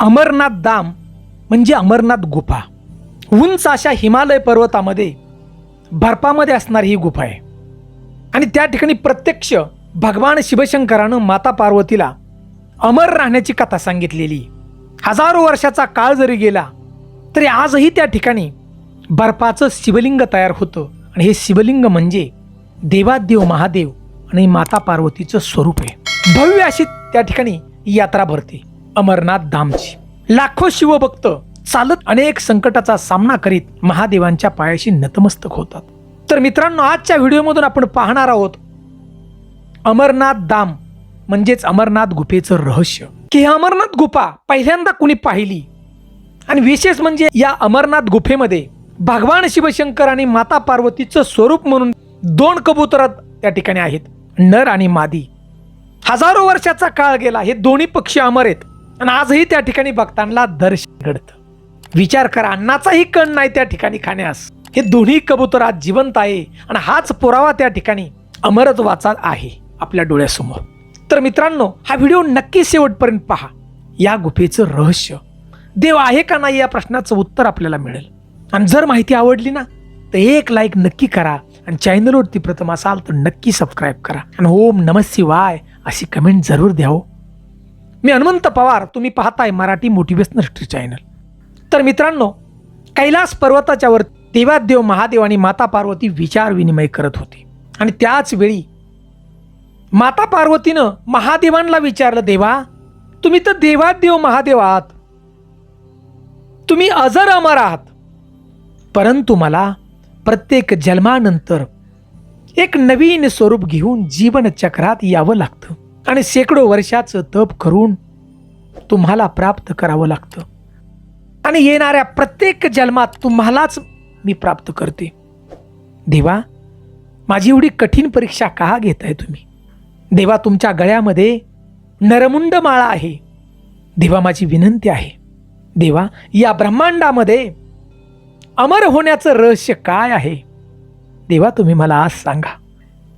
अमरनाथ धाम म्हणजे अमरनाथ गुफा. उंच अशा हिमालय पर्वतामध्ये बर्फामध्ये असणारी ही गुफा आहे. आणि त्या ठिकाणी प्रत्यक्ष भगवान शिवशंकरानं माता पार्वतीला अमर राहण्याची कथा सांगितलेली. हजारो वर्षाचा काळ जरी गेला तरी आजही त्या ठिकाणी बर्फाचं शिवलिंग तयार होतं. आणि हे शिवलिंग म्हणजे देवादेव महादेव आणि माता पार्वतीचं स्वरूप आहे. भव्य अशी त्या ठिकाणी यात्रा भरते. अमरनाथ धामची. लाखो शिवभक्त चालत अनेक संकटाचा सामना करीत महादेवांच्या पायाशी नतमस्तक होतात. तर मित्रांनो आजच्या व्हिडिओमधून आपण पाहणार आहोत अमरनाथ धाम म्हणजेच अमरनाथ गुफेचं रहस्य. की अमरनाथ गुफा पहिल्यांदा कुणी पाहिली? आणि विशेष म्हणजे या अमरनाथ गुफेमध्ये भगवान शिवशंकर आणि माता पार्वतीचं स्वरूप म्हणून दोन कबुतर त्या ठिकाणी आहेत नर आणि मादी. हजारो वर्षाचा काळ गेला हे दोन्ही पक्षी अमर आहेत. आणि आजही त्या ठिकाणी भक्तांना दर्शन घडतं. विचार करा अन्नाचाही कण नाही त्या ठिकाणी खाण्यास. हे दोन्ही कबूतर आज जिवंत आहे आणि हाच पुरावा त्या ठिकाणी अमरत्वाचा आहे आपल्या डोळ्यासमोर. तर मित्रांनो हा व्हिडिओ नक्की शेवटपर्यंत पहा. या गुफेचं रहस्य. देव आहे का नाही या प्रश्नाचं उत्तर आपल्याला मिळेल. आणि जर माहिती आवडली ना तर एक लाईक नक्की करा आणि चॅनलवरती प्रथम असाल तर नक्की सबस्क्राईब करा. आणि ओम नमस्ते वाय अशी कमेंट जरूर द्या हो. मी हनुमंत पवार तुम्ही पाहताय मराठी मोटिवेशनल हिस्ट्री चॅनल तर मित्रांनो कैलास पर्वताच्या वर देवादेव महादेव आणि माता पार्वती विचार विनिमय करत होते. आणि त्याच वेळी माता पार्वतीनं महादेवांना विचारलं देवा तुम्ही तर देवादेव महादेव आहात. तुम्ही अजर अमर आहात. परंतु मला प्रत्येक जन्मानंतर एक नवीन स्वरूप घेऊन जीवनचक्रात यावं लागतं. आणि शेकडो वर्षाचं तप करून तुम्हाला प्राप्त करावं लागतं. आणि येणाऱ्या प्रत्येक जन्मात तुम्हालाच मी प्राप्त करते. देवा माझी एवढी कठीण परीक्षा का घेताय तुम्ही? देवा तुमच्या गळ्यामध्ये नरमुंड माळा आहे. देवा माझी विनंती आहे. देवा या ब्रह्मांडामध्ये अमर होण्याचं रहस्य काय आहे? देवा तुम्ही मला आज सांगा.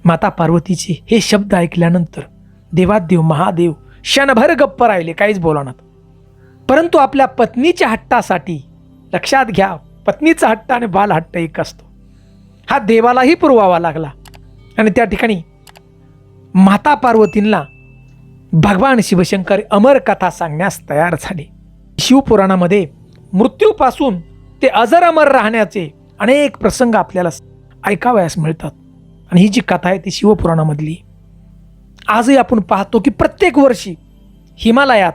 माता पार्वतीचे हे शब्द ऐकल्यानंतर देवादेव महादेव क्षणभर गप्प राहिले काहीच बोलणार परंतु आपल्या पत्नीच्या हट्टासाठी लक्षात घ्या पत्नीचा हट्ट आणि बाल हट्ट एक असतो. हा देवालाही पुरवावा लागला. आणि त्या ठिकाणी माता पार्वतींना भगवान शिवशंकर अमर कथा सांगण्यास तयार झाले. शिवपुराणामध्ये मृत्यूपासून ते अजर अमर राहण्याचे अनेक प्रसंग आपल्याला ऐकावयास मिळतात. आणि ही जी कथा आहे ती शिवपुराणामधली. आजही आपण पाहतो की प्रत्येक वर्षी हिमालयात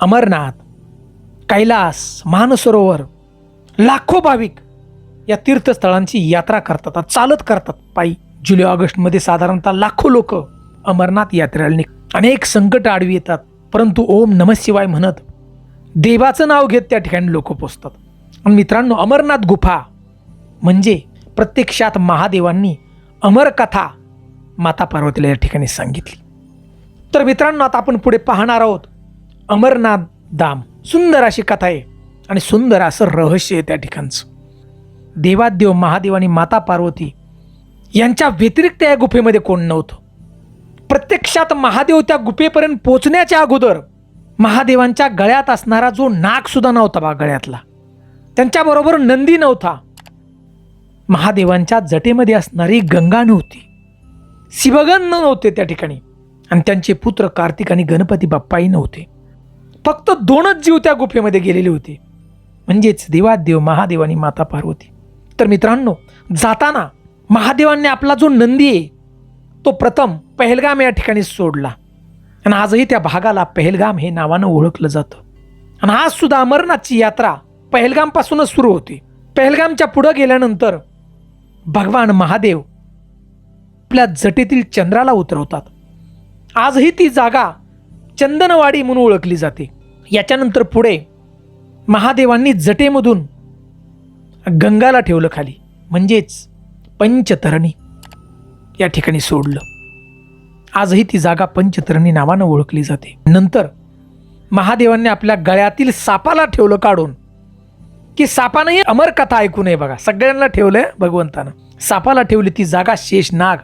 अमरनाथ कैलास मानसरोवर लाखो भाविक या तीर्थस्थळांची यात्रा करतात चालत करतात. पायी जुलै ऑगस्टमध्ये साधारणतः लाखो लोक अमरनाथ यात्रेला निघ अनेक संकट आडवी येतात. परंतु ओम नमशिवाय म्हणत देवाचं नाव घेत त्या ठिकाणी लोक पोचतात. आणि मित्रांनो अमरनाथ गुफा म्हणजे प्रत्यक्षात महादेवांनी अमर कथा माता पार्वतीला या ठिकाणी सांगितली. तर मित्रांनो आता आपण पुढे पाहणार आहोत अमरनाथ धाम. सुंदर अशी कथा आहे आणि सुंदर असं रहस्य आहे त्या ठिकाणचं. देवादेव महादेव आणि माता पार्वती यांच्या व्यतिरिक्त या गुफेमध्ये कोण नव्हतं? प्रत्यक्षात महादेव त्या गुफेपर्यंत पोचण्याच्या अगोदर महादेवांच्या गळ्यात असणारा जो नागसुद्धा नव्हता बा गळ्यातला. त्यांच्याबरोबर नंदी नव्हता. महादेवांच्या जटेमध्ये असणारी गंगा नव्हती शिवगण नव्हते त्या ठिकाणी. आणि त्यांचे पुत्र कार्तिक आणि गणपती बाप्पाही नव्हते. फक्त दोनच जीव त्या गुफेमध्ये गेलेले होते. म्हणजेच देवादेव महादेव आणि माता पार्वती. तर मित्रांनो जाताना महादेवांनी आपला जो नंदी आहे तो प्रथम पहलगाम या ठिकाणी सोडला. आणि आजही त्या भागाला पहलगाम हे नावानं ओळखलं जातं. आणि आज सुद्धा अमरनाथची यात्रा पहलगामपासूनच सुरू होते. पहलगामच्या पुढं गेल्यानंतर भगवान महादेव आपल्या जटेतील चंद्राला उतरवतात. आजही ती जागा चंदनवाडी म्हणून ओळखली जाते. याच्यानंतर पुढे महादेवांनी जटेमधून गंगाला ठेवलं खाली. म्हणजेच पंचतरणी या ठिकाणी सोडलं. आजही ती जागा पंचतरणी नावानं ओळखली जाते. नंतर महादेवांनी आपल्या गळ्यातील सापाला ठेवलं काढून. की सापानंही अमर कथा ऐकू नये बघा. सगळ्यांना ठेवलंय भगवंतानं. सापाला ठेवली ती जागा शेष नाग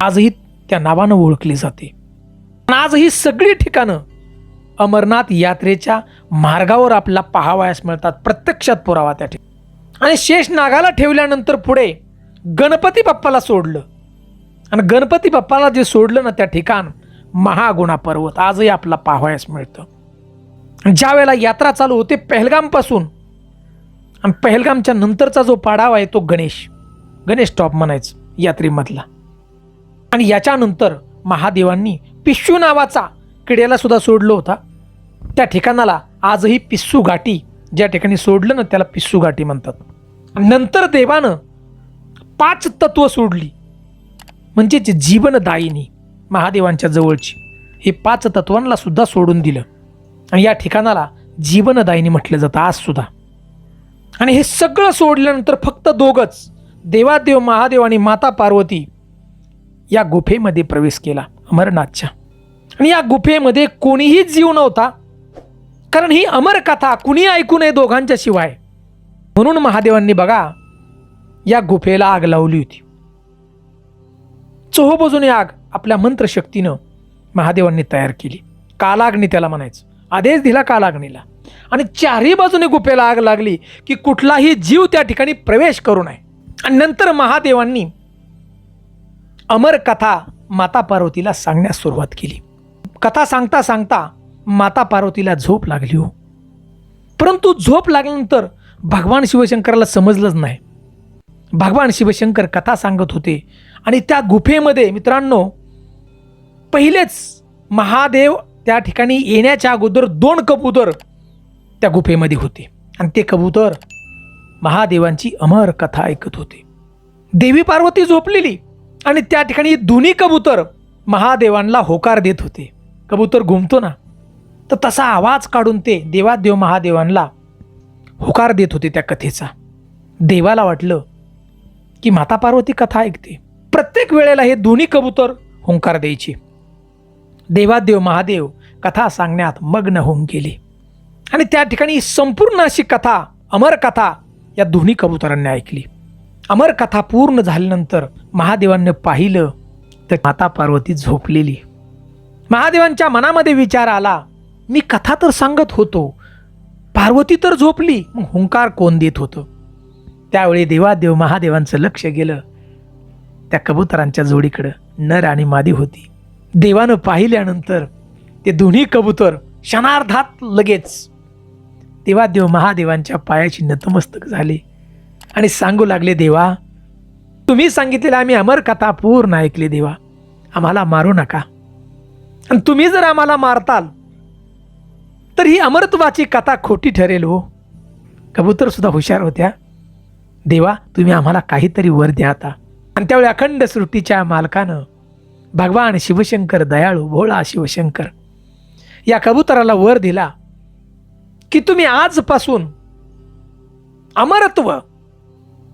आजही त्या नावानं ओळखली जाते. आणि आज ही सगळी ठिकाणं अमरनाथ यात्रेच्या मार्गावर आपल्याला पाहावयास मिळतात. प्रत्यक्षात पुरावा त्या ठिकाणी. आणि शेष नागाला ठेवल्यानंतर पुढे गणपती बाप्पाला सोडलं. आणि गणपती बाप्पाला जे सोडलं ना त्या ठिकाण महागुणा पर्वत. आजही आपला पाहावयास मिळतं. ज्या वेळेला यात्रा चालू होते पहलगामपासून आणि पहलगामच्या नंतरचा जो पाडाव आहे तो गणेश. गणेश टॉप म्हणायचं यात्रेमधला. आणि याच्यानंतर महादेवांनी पिशू नावाचा किड्याला सुद्धा सोडलं होता. त्या ठिकाणाला आजही पिस्सू घाटी ज्या ठिकाणी सोडलं ना त्याला पिस्सू घाटी म्हणतात. आणि नंतर देवानं पाच तत्व सोडली. म्हणजेच जीवनदायिनी महादेवांच्या जवळची. हे पाच तत्वांना सुद्धा सोडून दिलं. आणि या ठिकाणाला जीवनदायिनी म्हटलं जातं आज सुद्धा. आणि हे सगळं सोडल्यानंतर फक्त दोघंच देवादेव महादेव आणि माता पार्वती या गुफेमध्ये प्रवेश केला अमरनाथच्या. आणि या गुफेमध्ये कोणीही जीव नव्हता कारण ही अमर कथा कुणी ऐकू नये दोघांच्या शिवाय. म्हणून महादेवांनी बघा या गुफेला आग लावली होती. चोहोबाजूने आग आपल्या मंत्रशक्तीनं महादेवांनी तयार केली. कालाग्नी त्याला म्हणायचं. आदेश दिला कालाग्नीला. आणि चारही बाजूने गुफेला आग लागली की कुठलाही जीव त्या ठिकाणी प्रवेश करू नये. आणि नंतर महादेवांनी अमर कथा माता पार्वतीला सांगण्यास सुरुवात केली. कथा सांगता सांगता माता पार्वतीला झोप लागली हो. परंतु झोप लागल्यानंतर भगवान शिवशंकराला समजलंच नाही. भगवान शिवशंकर कथा सांगत होते आणि त्या गुफेमध्ये मित्रांनो पहिलेच महादेव त्या ठिकाणी येण्याच्या अगोदर दोन कबूतर त्या गुफेमध्ये होते. आणि ते कबूतर महादेवांची अमर कथा ऐकत होते. देवी पार्वती झोपलेली. आणि त्या ठिकाणी दोन्ही कबूतर महादेवांना होकार देत होते. कबूतर घुमतो ना तर तसा आवाज काढून ते देवादेव महादेवांना होकार देत होते त्या कथेचा. देवाला वाटलं की माता पार्वती कथा ऐकते. प्रत्येक वेळेला हे दोन्ही कबूतर हुंकार द्यायचे. देवादेव महादेव कथा सांगण्यात मग्न होऊन गेले. आणि त्या ठिकाणी संपूर्ण अशी कथा अमर कथा या दोन्ही कबुतरांनी ऐकली. अमर कथा पूर्ण झाल्यानंतर महादेवांनी पाहिलं तर माता पार्वती झोपलेली. महादेवांच्या मनामध्ये विचार आला मी कथा तर सांगत होतो पार्वती तर झोपली. मग हुंकार कोण देत होतं? त्यावेळी देवादेव महादेवांचं लक्ष गेलं. त्या कबुतरांच्या जोडीकडं नर आणि मादी होती. देवानं पाहिल्यानंतर ते दोन्ही कबूतर क्षणार्धात लगेच देवादेव महादेवांच्या पायाची नतमस्तक झाले. आणि सांगू लागले देवा तुम्ही सांगितलेलं आम्ही अमर कथा पूर्ण ऐकली देवा. आम्हाला मारू नका. आणि तुम्ही जर आम्हाला मारताल तर ही अमरत्वाची कथा खोटी ठरेल हो. कबूतर सुद्धा हुशार होत्या. देवा तुम्ही आम्हाला काहीतरी वर द्या आता. आणि त्यावेळी अखंड सृष्टीच्या मालकानं भगवान शिवशंकर दयाळू भोळा शिवशंकर या कबुतराला वर दिला की तुम्ही आजपासून अमरत्व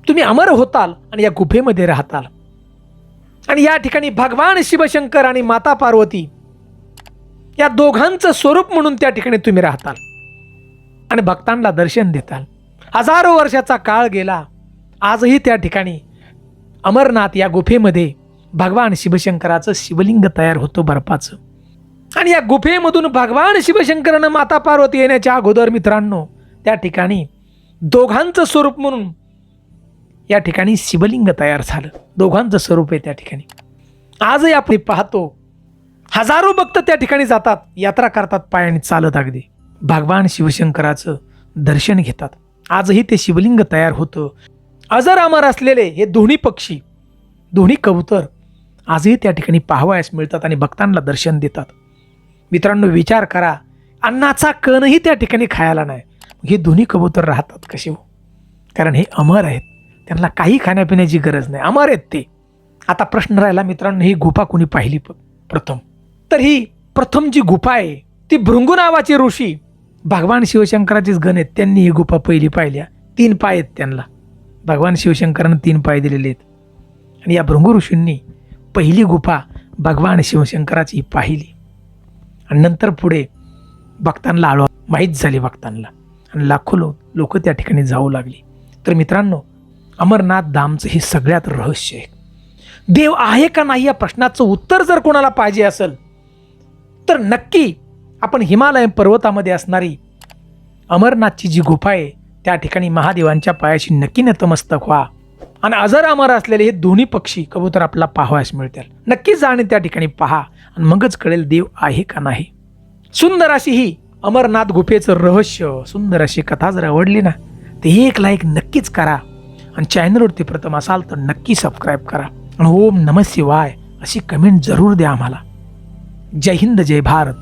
तुम्ही अमर होताल आणि या गुफेमध्ये राहताल. आणि या ठिकाणी भगवान शिवशंकर आणि माता पार्वती या दोघांचं स्वरूप म्हणून त्या ठिकाणी तुम्ही राहताल. आणि भक्तांना दर्शन देताल. हजारो वर्षाचा काळ गेला. आजही त्या ठिकाणी अमरनाथ या गुफेमध्ये भगवान शिवशंकराचं शिवलिंग तयार होतं बर्फाचं. आणि या गुफेमधून भगवान शिवशंकरानं माता पार्वती येण्याच्या अगोदर मित्रांनो त्या ठिकाणी दोघांचं स्वरूप म्हणून या ठिकाणी शिवलिंग तयार झालं. दोघांचं स्वरूप आहे त्या ठिकाणी. आजही आपण पाहतो हजारो भक्त त्या ठिकाणी जातात यात्रा करतात पायाने चालत अगदी. भगवान शिवशंकराचं दर्शन घेतात. आजही ते शिवलिंग तयार होतं. अजर अमर असलेले हे दोन्ही पक्षी दोन्ही कबूतर आजही त्या ठिकाणी पाहावयास मिळतात आणि भक्तांना दर्शन देतात. मित्रांनो विचार करा अन्नाचा कणही त्या ठिकाणी खायला नाही. हे दोन्ही कबूतर राहतात कसे हो? कारण हे अमर आहेत. त्यांना काही खाण्यापिण्याची गरज नाही. अमर आहेत ते. आता प्रश्न राहिला मित्रांनो ही गुफा कुणी पाहिली प- प्रथम? तर ही प्रथम जी गुफा आहे ती भृंगू नावाचे ऋषी भगवान शिवशंकराचीच गण आहेत. त्यांनी ही गुफा पहिली पाहिल्या तीन पाय आहेत त्यांना. भगवान शिवशंकरानं तीन पाय दिलेले आहेत. आणि या भृंगू ऋषींनी पहिली गुफा भगवान शिवशंकराची पाहिली. आणि नंतर पुढे भक्तांना आलो माहीत झाली भक्तांना. आणि लाखो लोक लोक त्या ठिकाणी जाऊ लागली. तर मित्रांनो अमरनाथ धामचं हे सगळ्यात रहस्य आहे. देव आहे का नाही या प्रश्नाचं उत्तर जर कोणाला पाहिजे असेल तर नक्की आपण हिमालय पर्वतामध्ये असणारी अमरनाथची जी गुफा आहे त्या ठिकाणी महादेवांच्या पायाशी नक्की नतमस्तक व्हा. आणि अजर अमर असलेले हे दोन्ही पक्षी कबूतर आपला पाहावयास मिळतील. नक्कीच जा आणि त्या ठिकाणी पहा आणि मगच कळेल देव आहे का नाही. सुंदर अशी ही अमरनाथ गुफेचं रहस्य सुंदर अशी कथा जर आवडली ना तर एक लाईक नक्कीच करा. आणि चॅनलवरती प्रथम असाल तर नक्की सबस्क्राईब करा. आणि ओम नम शिवाय अशी कमेंट जरूर द्या आम्हाला. जय हिंद जय भारत.